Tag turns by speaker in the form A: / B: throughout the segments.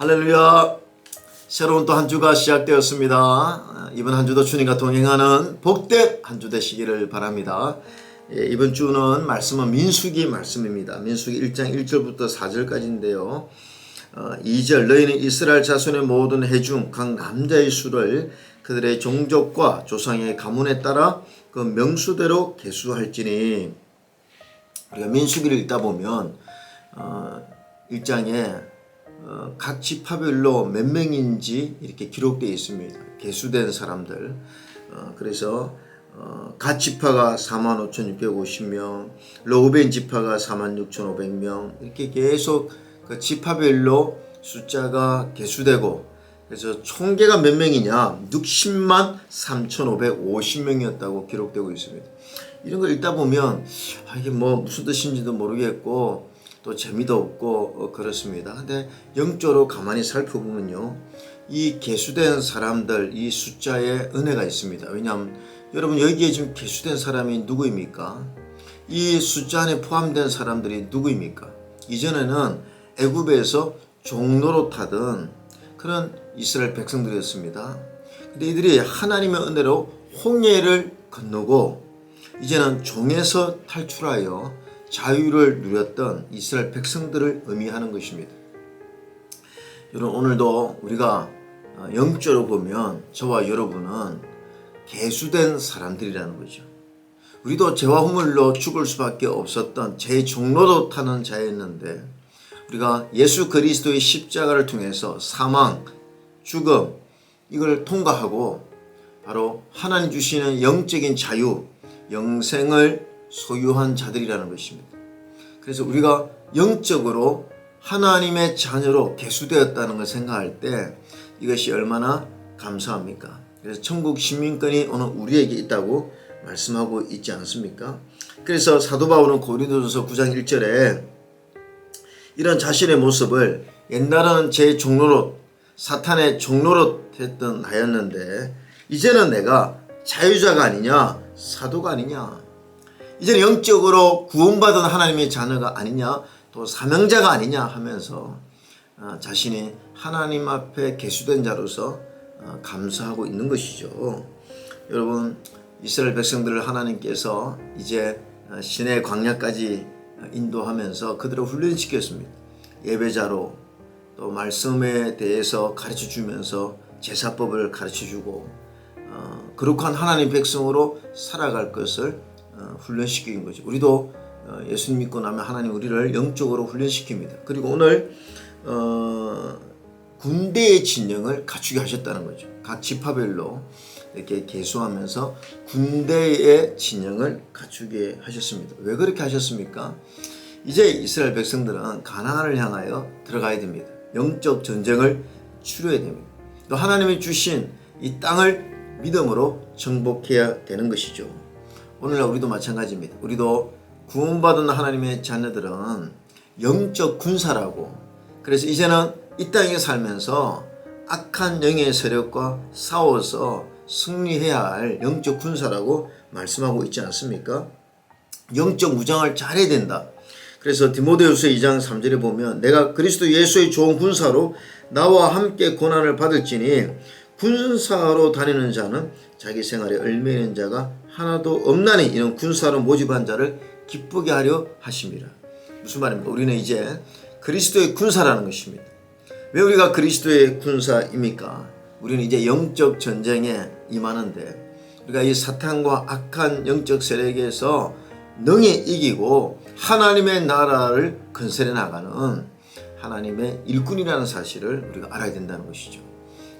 A: 할렐루야. 새로운 또 한 주가 시작되었습니다. 아, 이번 한 주도 주님과 동행하는 복된 한 주 되시기를 바랍니다. 예, 이번 주는 말씀은 민수기 말씀입니다. 민수기 1장 1절부터 4절까지인데요. 어, 2절 너희는 이스라엘 자손의 모든 해중 각 남자의 수를 그들의 종족과 조상의 가문에 따라 그 명수대로 계수할지니 우리가 민수기를 읽다 보면 어, 1장에 어, 각 지파별로 몇 명인지 이렇게 기록되어 있습니다. 개수된 사람들. 어, 그래서 어, 갓 지파가 45,650명, 로우벤 지파가 46,500명 이렇게 계속 그 지파별로 숫자가 개수되고 그래서 총계가 몇 명이냐? 60만 3,550명이었다고 기록되고 있습니다. 이런 걸 읽다 보면 아, 이게 뭐 무슨 뜻인지도 모르겠고 또 재미도 없고 어, 그렇습니다. 근데 영적으로 가만히 살펴보면요. 이 개수된 사람들 이 숫자에 은혜가 있습니다. 왜냐하면 여러분 여기에 지금 개수된 사람이 누구입니까? 이 숫자 안에 포함된 사람들이 누구입니까? 이전에는 애굽에서 종로로 타던 그런 이스라엘 백성들이었습니다. 근데 이들이 하나님의 은혜로 홍해를 건너고 이제는 종에서 탈출하여 자유를 누렸던 이스라엘 백성들을 의미하는 것입니다. 여러분 오늘도 우리가 어, 영적으로 보면 저와 여러분은 개수된 사람들이라는 거죠. 우리도 죄와 허물로 죽을 수밖에 없었던 제 종로도 타는 자였는데 우리가 예수 그리스도의 십자가를 통해서 사망, 죽음 이걸 통과하고 바로 하나님 주시는 영적인 자유, 영생을 소유한 자들이라는 것입니다. 그래서 우리가 영적으로 하나님의 자녀로 개수되었다는 걸 생각할 때 이것이 얼마나 감사합니까? 그래서 천국 시민권이 오늘 우리에게 있다고 말씀하고 있지 않습니까? 그래서 사도 바울은 고린도전서 9장 1절에 이런 자신의 모습을 옛날에는 제 종로로 사탄의 종로로 했던 나였는데 이제는 내가 자유자가 아니냐 사도가 아니냐 이제는 영적으로 구원받은 하나님의 자녀가 아니냐 또 사명자가 아니냐 하면서 어, 자신이 하나님 앞에 계수된 자로서 어, 감사하고 있는 것이죠. 여러분 이스라엘 백성들을 하나님께서 이제 어, 신의 광야까지 인도하면서 그들을 훈련시켰습니다. 예배자로 또 말씀에 대해서 가르쳐 주면서 제사법을 가르쳐 주고 어, 거룩한 하나님 백성으로 살아갈 것을 어, 훈련시킨 거죠. 우리도 어, 예수 믿고 나면 하나님 우리를 영적으로 훈련시킵니다. 그리고 오늘 어, 군대의 진영을 갖추게 하셨다는 거죠. 각 지파별로 이렇게 개수하면서 군대의 진영을 갖추게 하셨습니다. 왜 그렇게 하셨습니까? 이제 이스라엘 백성들은 가나안을 향하여 들어가야 됩니다. 영적 전쟁을 치러야 됩니다. 또 하나님이 주신 이 땅을 믿음으로 정복해야 되는 것이죠. 오늘날 우리도 마찬가지입니다. 우리도 구원받은 하나님의 자녀들은 영적 군사라고 그래서 이제는 이 땅에 살면서 악한 영의 세력과 싸워서 승리해야 할 영적 군사라고 말씀하고 있지 않습니까? 영적 무장을 잘해야 된다. 그래서 디모데후서 2장 3절에 보면 내가 그리스도 예수의 좋은 군사로 나와 함께 고난을 받을지니 군사로 다니는 자는 자기 생활에 얽매이는 자가 하나도 없나니 이런 군사로 모집한 자를 기쁘게 하려 하십니다. 무슨 말입니까? 우리는 이제 그리스도의 군사라는 것입니다. 왜 우리가 그리스도의 군사입니까? 우리는 이제 영적 전쟁에 임하는데 우리가 이 사탄과 악한 영적 세력에서 능히 이기고 하나님의 나라를 건설해 나가는 하나님의 일꾼이라는 사실을 우리가 알아야 된다는 것이죠.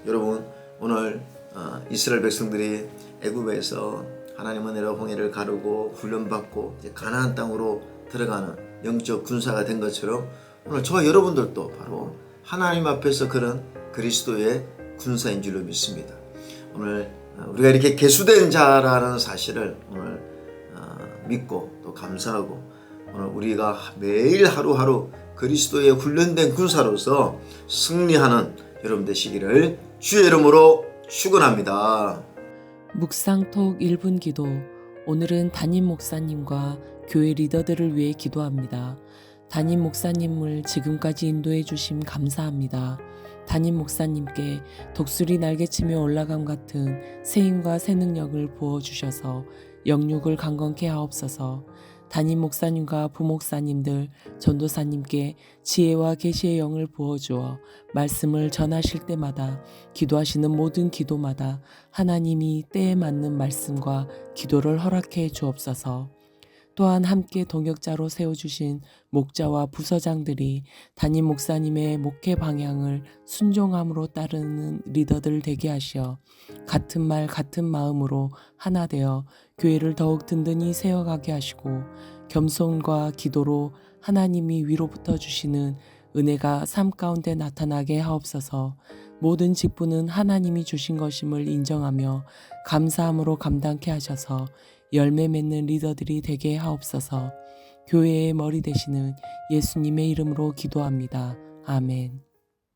A: 여러분 오늘 어, 이스라엘 백성들이 애굽에서 하나님 은혜로 홍해를 가르고 훈련받고 이제 가나안 땅으로 들어가는 영적 군사가 된 것처럼 오늘 저와 여러분들도 바로 하나님 앞에서 그런 그리스도의 군사인 줄로 믿습니다. 오늘 어, 우리가 이렇게 개수된 자라는 사실을 오늘 어, 믿고 또 감사하고 오늘 우리가 매일 하루하루 그리스도의 훈련된 군사로서 승리하는 여러분 되시기를 주의 이름으로 축원합니다.
B: 묵상톡 1분 기도 오늘은 담임 목사님과 교회 리더들을 위해 기도합니다. 담임 목사님을 지금까지 인도해 주심 감사합니다. 담임 목사님께 독수리 날개치며 올라감 같은 새 힘과 새 능력을 부어 주셔서 영육을 강건케 하옵소서. 담임 목사님과 부목사님들, 전도사님께 지혜와 계시의 영을 부어 주어 말씀을 전하실 때마다 기도하시는 모든 기도마다 하나님이 때에 맞는 말씀과 기도를 허락해 주옵소서. 또한 함께 동역자로 세워주신 목자와 부서장들이 담임 목사님의 목회 방향을 순종함으로 따르는 리더들 되게 하시어 같은 말 같은 마음으로 하나 되어 교회를 더욱 든든히 세워가게 하시고 겸손과 기도로 하나님이 위로부터 주시는 은혜가 삶 가운데 나타나게 하옵소서. 모든 직분은 하나님이 주신 것임을 인정하며 감사함으로 감당케 하셔서 열매 맺는 리더들이 되게 하옵소서 교회의 머리 되시는 예수님의 이름으로 기도합니다. 아멘.